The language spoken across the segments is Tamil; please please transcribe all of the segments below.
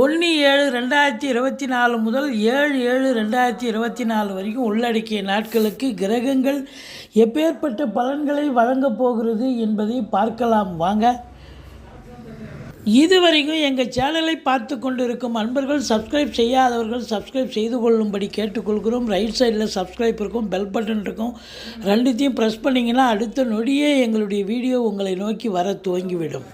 ஒன்று ஏழு ரெண்டாயிரத்தி இருபத்தி நாலு முதல் ஏழு ஏழு ரெண்டாயிரத்தி இருபத்தி நாலு வரைக்கும் உள்ளடக்கிய நாட்களுக்கு கிரகங்கள் எப்பேற்பட்ட பலன்களை வழங்கப் போகிறது என்பதை பார்க்கலாம். வாங்க. இதுவரைக்கும் எங்கள் சேனலை பார்த்து கொண்டிருக்கும் அன்பர்கள் சப்ஸ்கிரைப் செய்யாதவர்கள் சப்ஸ்கிரைப் செய்து கொள்ளும்படி கேட்டுக்கொள்கிறோம். ரைட் சைடில் சப்ஸ்கிரைப் இருக்கும் பெல் பட்டன் இருக்கும். ரெண்டுத்தையும் ப்ரெஸ் பண்ணிங்கன்னா அடுத்த நொடியே எங்களுடைய வீடியோ உங்களை நோக்கி வர துவங்கிவிடும்.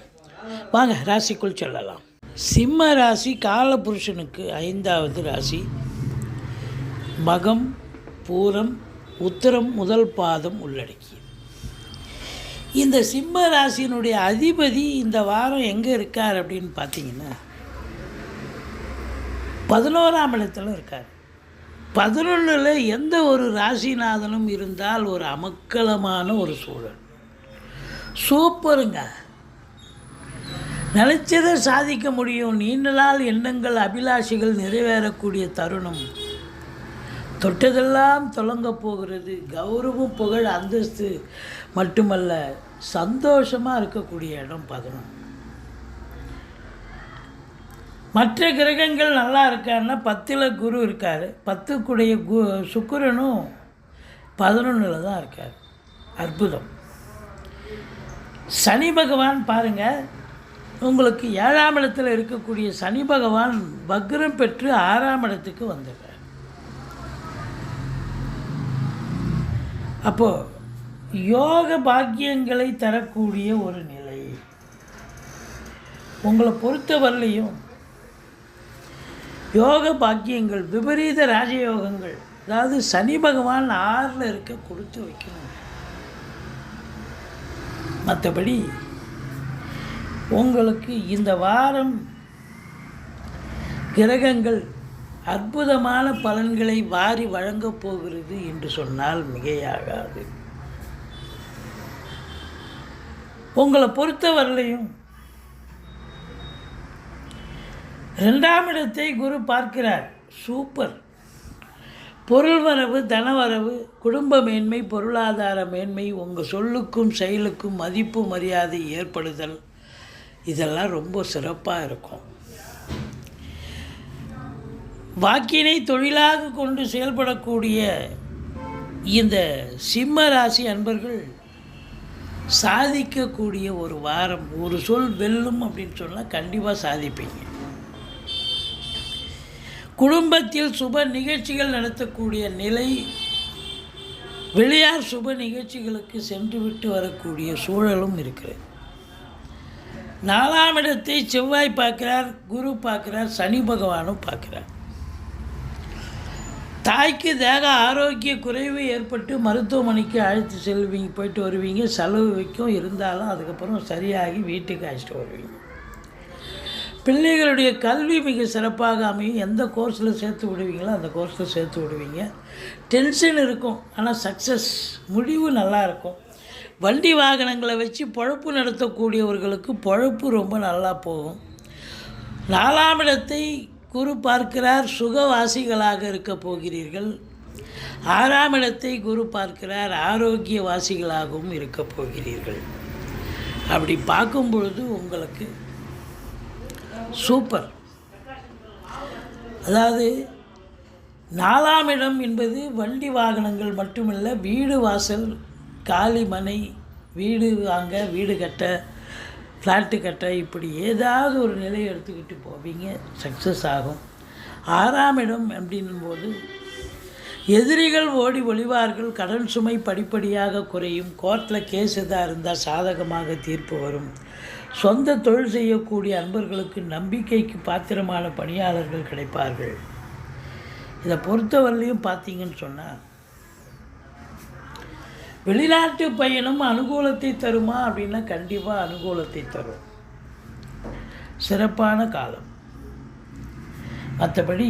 வாங்க ராசிக்குள் செல்லலாம். சிம்ம ராசி காலபுருஷனுக்கு ஐந்தாவது ராசி. மகம் பூரம் உத்தரம் முதல் பாதம் உள்ளடக்கியது. இந்த சிம்ம ராசியினுடைய அதிபதி இந்த வாரம் எங்கே இருக்கார் அப்படின்னு பார்த்தீங்கன்னா பதினோராம் இடத்துல இருக்கார். பதினொன்றில் எந்த ஒரு ராசிநாதனும் இருந்தால் ஒரு அமக்கலமான ஒரு சூழல். சூப்பருங்க. நினைச்சதை சாதிக்க முடியும். நீண்ட நாள் எண்ணங்கள் அபிலாஷைகள் நிறைவேறக்கூடிய தருணம். தொட்டதெல்லாம் தொடங்க போகிறது. கௌரவம் புகழ் அந்தஸ்து மட்டுமல்ல சந்தோஷமாக இருக்கக்கூடிய இடம் பதினொன்று. மற்ற கிரகங்கள் நல்லா இருக்காருன்னா பத்தில் குரு இருக்கார். பத்துக்குடைய கு சுக்கிரனும் பதினொன்றில் தான் இருக்கார். அற்புதம். சனி பகவான் பாருங்கள் உங்களுக்கு ஏழாம் இடத்தில் இருக்கக்கூடிய சனி பகவான் வக்ரம் பெற்று ஆறாம் இடத்துக்கு வந்துடுறார் அப்போது யோக பாக்கியங்களை தரக்கூடிய ஒரு நிலை. உங்களை பொறுத்தவரையிலையும் யோக பாக்கியங்கள் விபரீத ராஜயோகங்கள் அதாவது சனி பகவான் ஆறில் இருக்க கொடுத்து வைக்கணும். மற்றபடி உங்களுக்கு இந்த வாரம் கிரகங்கள் அற்புதமான பலன்களை வாரி வழங்கப் போகிறது என்று சொன்னால் மிகையாகாது. உங்களை பொறுத்தவரையிலையும் ரெண்டாம் இடத்தை குரு பார்க்கிறார். சூப்பர். பொருள் வரவு தனவரவு குடும்ப மேன்மை பொருளாதார மேன்மை உங்கள் சொல்லுக்கும் செயலுக்கும் மதிப்பு மரியாதை ஏற்படுதல். இதெல்லாம் ரொம்ப சிறப்பாக இருக்கும். வாக்கினை தொழிலாக கொண்டு செயல்படக்கூடிய இந்த சிம்ம ராசி அன்பர்கள் சாதிக்கக்கூடிய ஒரு வாரம் ஒரு சொல் வெல்லும் அப்படின்னு சொன்னால் கண்டிப்பாக சாதிப்பீங்க. குடும்பத்தில் சுப நிகழ்ச்சிகள் நடத்தக்கூடிய நிலை வெளியார் சுப நிகழ்ச்சிகளுக்கு சென்று விட்டு வரக்கூடிய சூழலும் இருக்கிறது. நாலாம் இடத்தை செவ்வாய் பார்க்கிறார் குரு பார்க்கிறார் சனி பகவானும் பார்க்குறார். தாய்க்கு தேக ஆரோக்கிய குறைவு ஏற்பட்டு மருத்துவமனைக்கு அழைத்து செல்வீங்க போயிட்டு வருவீங்க செலவு வைக்கும் இருந்தாலும் அதுக்கப்புறம் சரியாகி வீட்டுக்கு அழைச்சிட்டு வருவீங்க. பிள்ளைகளுடைய கல்வி மிக சிறப்பாக அமையும். எந்த கோர்ஸில் சேர்த்து விடுவீங்களோ அந்த கோர்ஸில் சேர்த்து விடுவீங்க. டென்ஷன் இருக்கும் ஆனால் சக்ஸஸ் முடிவு நல்லா இருக்கும். வண்டி வாகனங்களை வச்சு பொழப்பு நடத்தக்கூடியவர்களுக்கு பொழப்பு ரொம்ப நல்லா போகும். நாலாம் இடத்தை குரு பார்க்கிறார் சுகவாசிகளாக இருக்க போகிறீர்கள். ஆறாம் இடத்தை குரு பார்க்கிறார் ஆரோக்கிய வாசிகளாகவும் இருக்க போகிறீர்கள். அப்படி பார்க்கும் பொழுது உங்களுக்கு சூப்பர். அதாவது நாலாம் இடம் என்பது வண்டி வாகனங்கள் மட்டுமல்ல வீடு வாசல் காலி மனை வீடு வாங்க வீடு கட்ட ஃப்ளாட்டு கட்ட இப்படி ஏதாவது ஒரு நிலையை எடுத்துக்கிட்டு போவீங்க. சக்ஸஸ் ஆகும். ஆறாம் இடம் அப்படின்னும்போது எதிரிகள் ஓடி ஒளிவார்கள் கடன் சுமை படிப்படியாக குறையும் கோர்ட்டில் கேஸ் எதாக இருந்தால் சாதகமாக தீர்ப்பு வரும். சொந்த தொழில் செய்யக்கூடிய அன்பர்களுக்கு நம்பிக்கைக்கு பாத்திரமான பணியாளர்கள் கிடைப்பார்கள். இதை பொறுத்தவரையிலையும் பார்த்தீங்கன்னு சொன்னால் வெளிநாட்டு பயணம் அனுகூலத்தை தருமா அப்படின்னா கண்டிப்பாக அனுகூலத்தை தரும். சிறப்பான காலம். மற்றபடி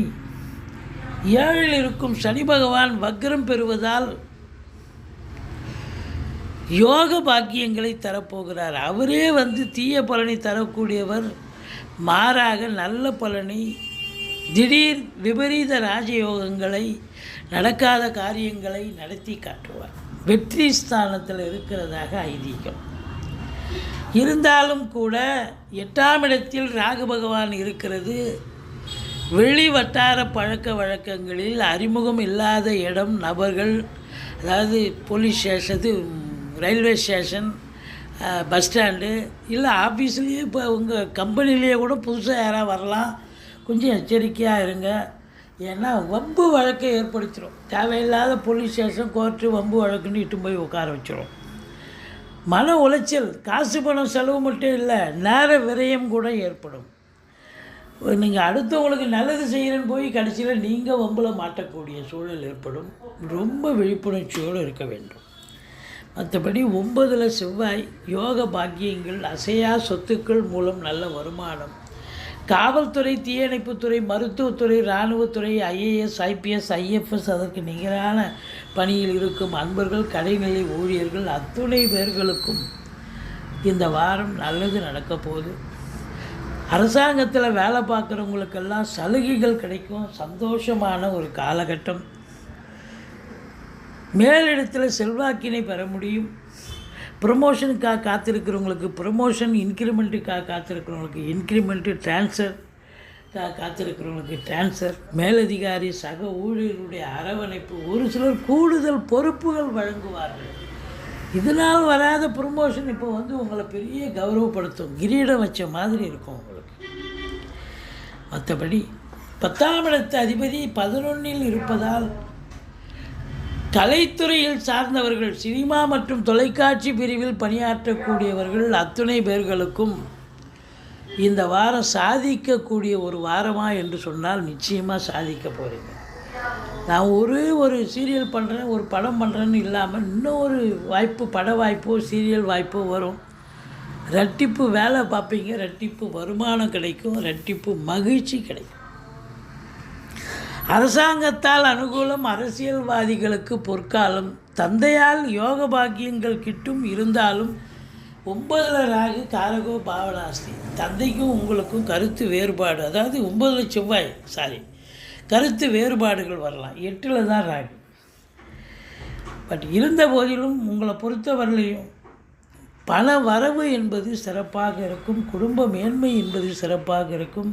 ஏழில் இருக்கும் சனி பகவான் வக்ரம் பெறுவதால் யோக பாக்கியங்களை தரப்போகிறார். அவரே வந்து தீய பலனை தரக்கூடியவர். மாறாக நல்ல பலனை திடீர் விபரீத ராஜயோகங்களை நடக்காத காரியங்களை நடத்தி காட்டுவார். வெற்றி ஸ்தானத்தில் இருக்கிறதாக ஐதீகம். இருந்தாலும் கூட எட்டாம் இடத்தில் ராகு பகவான் இருக்கிறது. வெளி வட்டார பழக்க வழக்கங்களில் அறிமுகம் இல்லாத இடம் நபர்கள் அதாவது police station railway station bus stand இல்லை ஆஃபீஸ்லேயே இப்போ உங்கள் கம்பெனிலேயே கூட புதுசாக யாராவது வரலாம். கொஞ்சம் எச்சரிக்கையாக இருங்க. ஏன்னா வம்பு வழக்கை ஏற்படுத்திடும் தேவையில்லாத போலீஸ் ஸ்டேஷன் கோர்ட்டு வம்பு வழக்குன்னு இட்டு போய் உட்கார வச்சிடும் மன உளைச்சல் காசு பணம் செலவு மட்டும் இல்லை நேர விரயம் கூட ஏற்படும். நீங்கள் அடுத்தவங்களுக்கு நல்லது செய்கிறேன்னு போய் கடைசியில் நீங்கள் வம்பில் மாட்டக்கூடிய சூழல் ஏற்படும். ரொம்ப விழிப்புணர்ச்சியோடு இருக்க வேண்டும். மற்றபடி ஒன்பதில் செவ்வாய் யோக பாக்கியங்கள் அசையா சொத்துக்கள் மூலம் நல்ல வருமானம் காவல்துறை தீயணைப்புத்துறை மருத்துவத்துறை இராணுவத்துறை ஐஏஎஸ் ஐபிஎஸ் ஐஎஃப்எஸ் அதற்கு நிகரான பணியில் இருக்கும் அன்பர்கள் கடைநிலை ஊழியர்கள் அத்துணை பேர்களுக்கும் இந்த வாரம் நல்லது நடக்க போகுது. அரசாங்கத்தில் வேலை பார்க்குறவங்களுக்கெல்லாம் சலுகைகள் கிடைக்கும். சந்தோஷமான ஒரு காலகட்டம். மேலிடத்தில் செல்வாக்கினை பெற முடியும். ப்ரொமோஷனுக்காக காத்திருக்கிறவங்களுக்கு ப்ரொமோஷன் இன்க்ரிமெண்ட்டுக்காக காத்திருக்கிறவங்களுக்கு இன்க்ரிமெண்ட்டு ட்ரான்ஸ்ஃபர் காத்திருக்கிறவங்களுக்கு ட்ரான்ஸ்ஃபர் மேலதிகாரி சக ஊழியர்களுடைய அரவணைப்பு. ஒரு சிலர் கூடுதல் பொறுப்புகள் வழங்குவார்கள். இதனால் வராத ப்ரொமோஷன் இப்போ வந்து உங்களை பெரிய கௌரவப்படுத்தும். கிரீடம் வச்ச மாதிரி இருக்கும் உங்களுக்கு. மற்றபடி பத்தாம் இடத்து அதிபதி பதினொன்றில் இருப்பதால் கலைத்துறையில் சார்ந்தவர்கள் சினிமா மற்றும் தொலைக்காட்சி பிரிவில் பணியாற்றக்கூடியவர்கள் அத்துணை பேர்களுக்கும் இந்த வாரம் சாதிக்கக்கூடிய ஒரு வாரமா என்று சொன்னால் நிச்சயமாக சாதிக்க போகிறீங்க நான் ஒரே ஒரு சீரியல் பண்ணுறேன் ஒரு படம் பண்ணுறேன்னு இல்லாமல் இன்னும் ஒரு வாய்ப்பு பட வாய்ப்போ சீரியல் வாய்ப்போ வரும். ரெட்டிப்பு வேலை பார்ப்பீங்க ரெட்டிப்பு வருமானம் கிடைக்கும் ரெட்டிப்பு மகிழ்ச்சி கிடைக்கும். அரசாங்கத்தால் அனுகூலம் அரசியல்வாதிகளுக்கு பொற்காலம். தந்தையால் யோக பாக்கியங்கள் கிட்டும் இருந்தாலும் ஒன்பதுல ராகு காரகோ பாவனாஸ்தி. தந்தைக்கும் உங்களுக்கும் கருத்து வேறுபாடு. அதாவது ஒன்பதுல செவ்வாய் சாரி கருத்து வேறுபாடுகள் வரலாம். எட்டில் தான் ராகு. பட் இருந்த போதிலும் உங்களை பொறுத்தவரையிலையும் பண வரவு என்பது சிறப்பாக இருக்கும். குடும்ப மேன்மை என்பது சிறப்பாக இருக்கும்.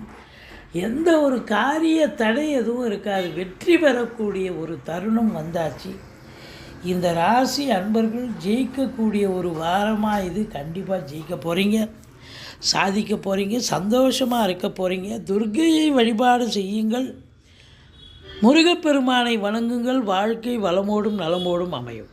எந்த ஒரு காரிய தடை எதுவும் இருக்காது. வெற்றி பெறக்கூடிய ஒரு தருணம் வந்தாச்சு. இந்த ராசி அன்பர்கள் ஜெயிக்கக்கூடிய ஒரு வாரமாக இது. கண்டிப்பாக ஜெயிக்க போகிறீங்க சாதிக்க போகிறீங்க சந்தோஷமாக இருக்க போகிறீங்க துர்கையை வழிபாடு செய்யுங்கள். முருகப்பெருமானை வணங்குங்கள். வாழ்க்கை வளமோடும் நலமோடும் அமையும்.